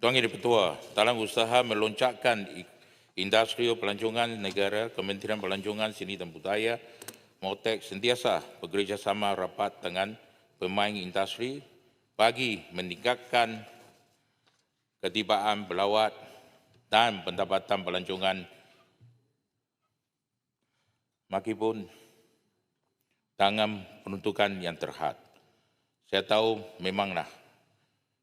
Tuan Yang Dipertua, dalam usaha meloncakkan industri pelancongan negara, Kementerian Pelancongan Seni dan Budaya, Motek sentiasa bekerjasama rapat dengan pemain industri bagi meningkatkan ketibaan pelawat dan pendapatan pelancongan makipun dengan peruntukan yang terhad. Saya tahu memanglah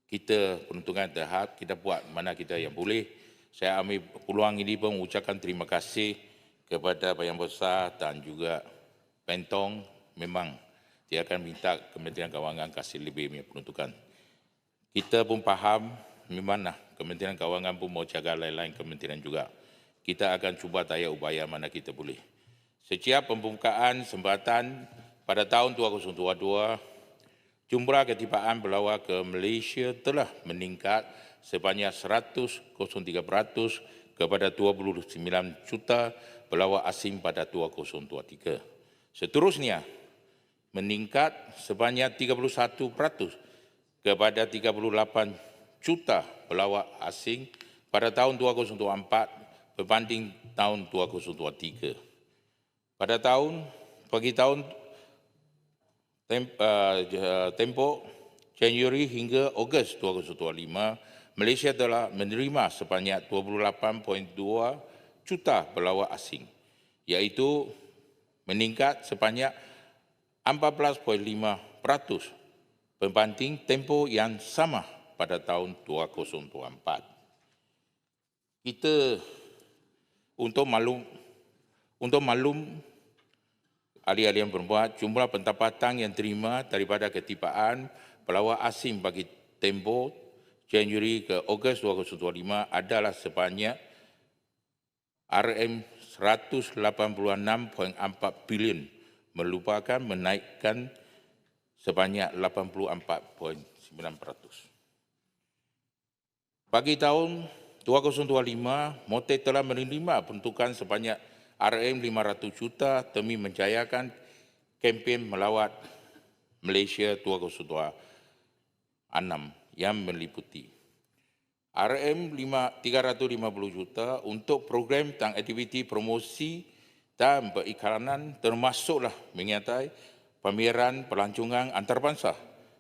kita peruntungan terhad, kita buat mana kita yang boleh. Saya ambil peluang ini pun mengucapkan terima kasih kepada Bayan Besar dan juga Pentong. Memang dia akan minta Kementerian Kewangan kasih lebih punya peruntukan. Kita pun faham memanglah Kementerian Kewangan pun mau jaga lain-lain kementerian juga. Kita akan cuba daya upaya mana kita boleh. Setiap pembukaan sembatan pada tahun 2022, jumlah ketibaan pelawat ke Malaysia telah meningkat sebanyak 103% kepada 29 juta pelawat asing pada 2023. Seterusnya, meningkat sebanyak 31% kepada 38 juta pelawat asing pada tahun 2024 berbanding tahun 2023. Pada tahun bagi tahun uh, j- tempoh Januari hingga Ogos 2025, Malaysia telah menerima sebanyak 28.2 juta pelawat asing, iaitu meningkat sebanyak 14.5% berbanding tempoh yang sama pada tahun 2024. Kita untuk maklum untuk maklum ahli-ahli yang berbuat jumlah pendapatan yang terima daripada ketibaan pelawat asing bagi tempoh Januari ke Ogos 2025 adalah sebanyak RM 186.4 bilion merupakan menaikkan sebanyak 84.9%. Bagi tahun 2025, Motek telah menerima peruntukan sebanyak RM500 juta demi menjayakan kempen melawat Malaysia 2026 yang meliputi. RM350 juta untuk program dan aktiviti promosi dan periklanan termasuklah menyertai pameran pelancongan antarabangsa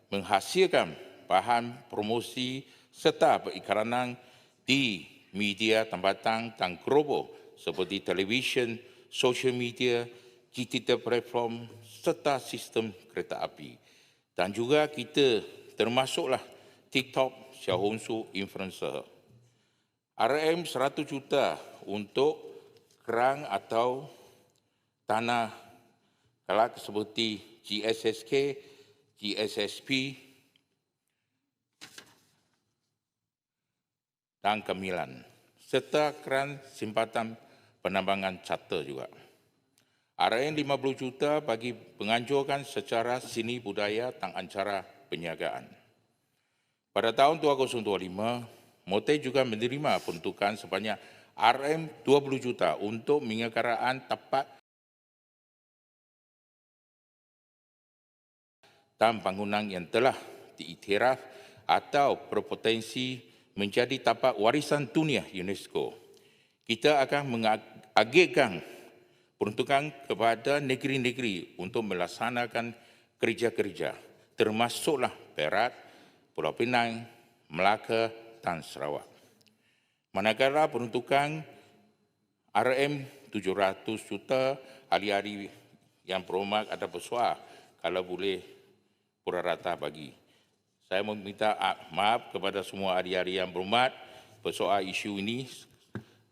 menghasilkan bahan promosi serta periklanan di media tempatan dan global seperti televisyen, social media, digital platform serta sistem kereta api. Dan juga kita termasuklah TikTok, Xiaohongshu, influencer. RM 100 juta untuk kerang atau tanah kelak seperti GSSK, GSSP dan Kemilan serta keran simpanan penambangan charter juga. RM 50 juta bagi penganjurkan secara seni budaya dan acara penyagaan. Pada tahun 2025, Mote juga menerima peruntukan sebanyak RM 20 juta untuk menyegaraan tapak dan bangunan yang telah diiktiraf atau berpotensi menjadi tapak warisan dunia UNESCO. Kita akan mengagihkan peruntukan kepada negeri-negeri untuk melaksanakan kerja-kerja termasuklah Perak, Pulau Pinang, Melaka dan Sarawak. Manakala peruntukan RM 700 juta ahli-ahli yang berhormat ada bersuara kalau boleh pura rata bagi. Saya meminta ah, maaf kepada semua ahli-ahli yang berhormat bersoal isu ini.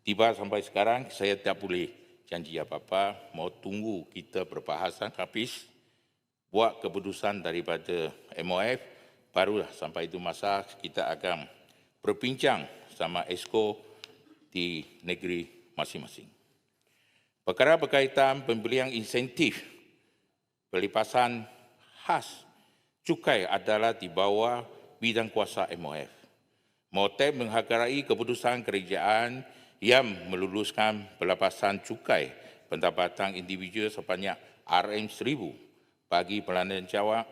Tiba sampai sekarang saya tak boleh janji apa-apa. Mau tunggu kita berbahasan habis buat keputusan daripada MOF barulah sampai itu masa kita akan berbincang sama ESCO di negeri masing-masing. Perkara berkaitan pembelian insentif pelipasan khas cukai adalah di bawah bidang kuasa MOF. Motek menghargai keputusan kerajaan yang meluluskan pelepasan cukai pendapatan individu sebanyak RM1000 bagi pelancaran,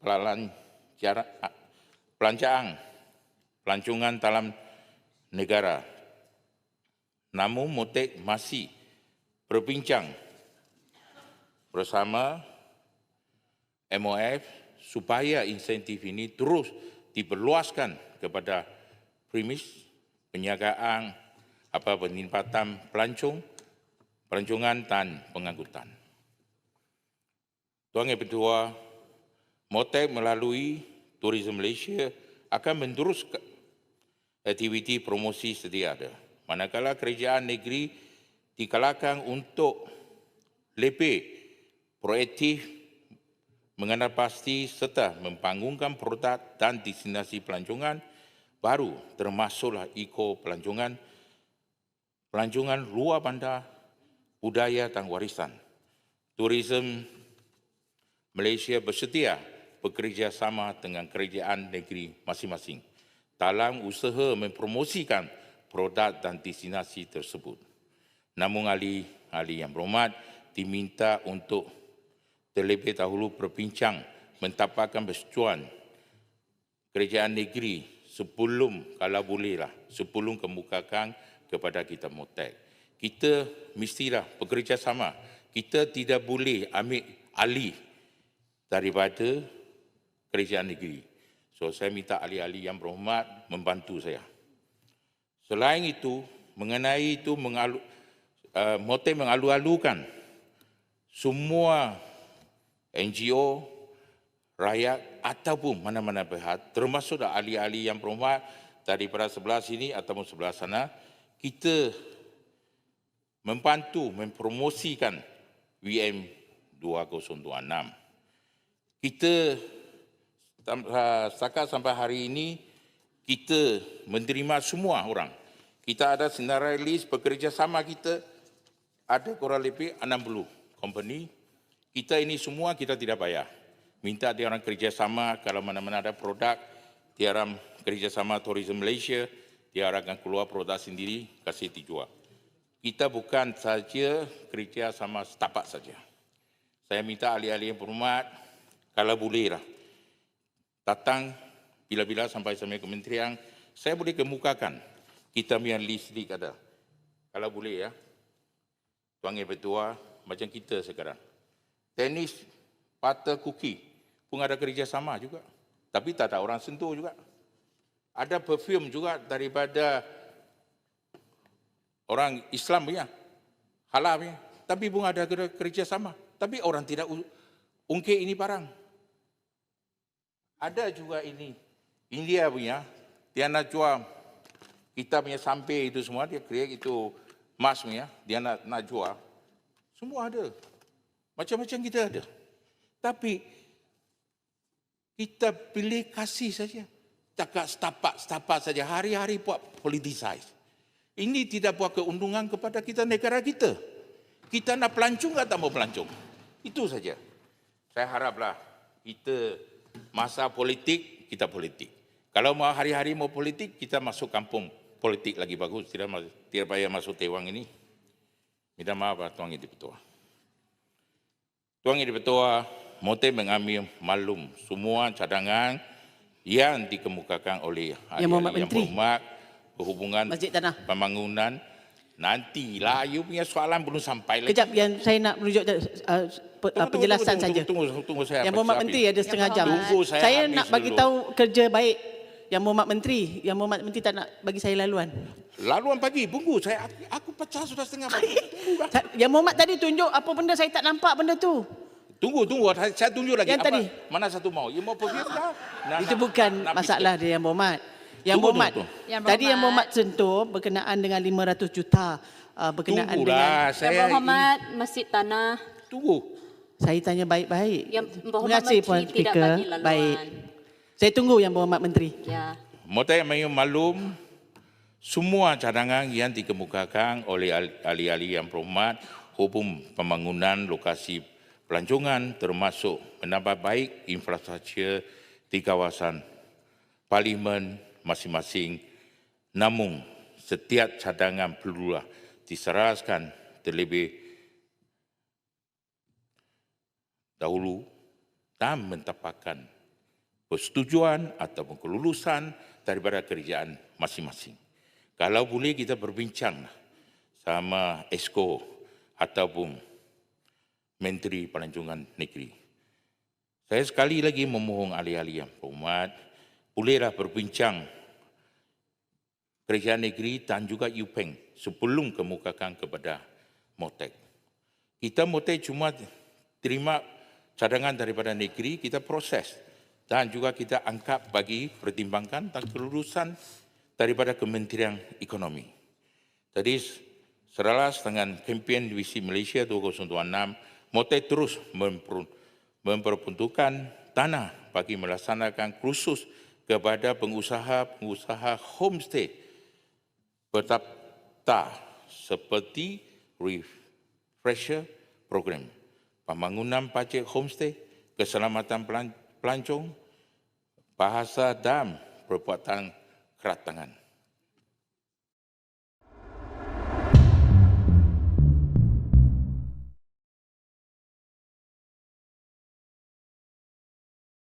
pelancaran, pelancaran pelancongan dalam negara. Namun Motek masih berbincang bersama MOF supaya insentif ini terus diperluaskan kepada premis penjagaan apa peningkatan pelancong, pelancongan dan pengangkutan. Tuan Yang Ketua, Motek melalui Tourism Malaysia akan meneruskan aktiviti promosi sedia ada. Manakala kerajaan negeri dikalahkan untuk lebih proaktif mengenal pasti serta membangunkan produk dan destinasi pelancongan baru termasuklah eco pelancongan, pelancongan luar bandar, budaya dan warisan. Tourism Malaysia bersedia bekerjasama dengan kerajaan negeri masing-masing dalam usaha mempromosikan produk dan destinasi tersebut. Namun ahli-ahli yang berhormat diminta untuk terlebih dahulu berbincang mentapakkan persetujuan kerajaan negeri sebelum kalau bolehlah sebelum kemukakan kepada kita motek. Kita mestilah bekerjasama. Kita tidak boleh ambil alih daripada kerajaan negeri. So saya minta ahli-ahli yang berhormat membantu saya. Selain itu, mengenai itu mengalu, uh, motif mengalu-alukan semua NGO, rakyat ataupun mana-mana pihak, termasuk ahli-ahli yang berhormat daripada sebelah sini ataupun sebelah sana, kita membantu mempromosikan WM 2026. Kita setakat sampai hari ini kita menerima semua orang. Kita ada senarai list bekerjasama kita ada kurang lebih 60 company. Kita ini semua kita tidak bayar. Minta dia orang kerjasama kalau mana-mana ada produk, dia orang kerjasama Tourism Malaysia, akan keluar produk sendiri, kasih dijual. Kita bukan saja kerja sama setapak saja. Saya minta ahli-ahli yang berhormat, kalau boleh lah, datang bila-bila sampai sampai kementerian, saya boleh kemukakan kita punya list di ada. Kalau boleh ya, Tuan Yang Ketua, macam kita sekarang. Tenis, pata kuki pun ada kerjasama juga. Tapi tak ada orang sentuh juga. Ada perfume juga daripada orang Islam punya, halal punya. Tapi pun ada kerjasama. Tapi orang tidak ungkit ini barang. Ada juga ini. India punya, dia nak jual kita punya sampai itu semua, dia create itu emas punya, dia nak, nak jual. Semua ada. Macam-macam kita ada. Tapi, kita pilih kasih saja. Cakap setapak-setapak saja. Hari-hari buat politicize. Ini tidak buat keuntungan kepada kita negara kita. Kita nak pelancong atau tak mau pelancong. Itu saja. Saya haraplah kita masa politik, kita politik. Kalau mau hari-hari mau politik, kita masuk kampung politik lagi bagus. Tidak, tidak payah masuk tewang ini. Minta maaf, Tuan Ibu Ketua. Tuan Ibu Ketua, motif mengambil malum semua cadangan yang dikemukakan oleh yang Muhammad Menteri berhubungan, berhubungan Masjid Tanah pembangunan Nantilah, you punya soalan belum sampai lagi. Kejap, yang saya nak merujuk uh, tunggu, penjelasan saja. Tunggu, tunggu, tunggu, saya. Yang Muhammad Menteri ada setengah jam. Tunggu saya, saya nak bagi dulu. tahu kerja baik yang Muhammad Menteri. Yang Muhammad Menteri tak nak bagi saya laluan. Laluan pagi, tunggu. Saya, aku, pecah sudah setengah pagi. yang Muhammad tadi tunjuk apa benda saya tak nampak benda tu. Tunggu, tunggu. Saya tunjuk lagi. Yang apa, tadi. Mana satu mau? You mau pergi dah? Nah, Itu nak- bukan nak masalah dia yang Muhammad. Yang Yang Tadi yang. Muhammad sentuh berkenaan dengan 500 juta uh, berkenaan Tunggulah. dengan Yang Saya berhormat Masjid Tanah Tunggu. saya tanya baik-baik. Yang Terima berhormat kasih Menteri Puan tidak Speaker. bagi laluan. Baik. Saya tunggu yang berhormat Menteri. Ya. Motai mayu malum semua cadangan yang dikemukakan oleh ahli-ahli yang berhormat hubung pembangunan lokasi pelancongan termasuk menambah baik infrastruktur di kawasan parlimen masing-masing namun setiap cadangan perlulah diserahkan terlebih dahulu dan mentapakkan persetujuan ataupun kelulusan daripada kerjaan masing-masing. Kalau boleh kita berbincang sama ESCO ataupun Menteri Pelancongan Negeri. Saya sekali lagi memohon ahli-ahli yang berhormat, bolehlah berbincang kerajaan negeri dan juga UPENG sebelum kemukakan kepada MOTEK. Kita MOTEK cuma terima cadangan daripada negeri, kita proses dan juga kita angkat bagi pertimbangkan dan kelulusan daripada Kementerian Ekonomi. Jadi seralas dengan kempen Visi Malaysia 2026, MOTEK terus memper- memperuntukkan tanah bagi melaksanakan kursus kepada pengusaha-pengusaha homestay bertapta seperti refresher program, pembangunan pajet homestay, keselamatan pelan- pelancong, bahasa dan perbuatan keratangan.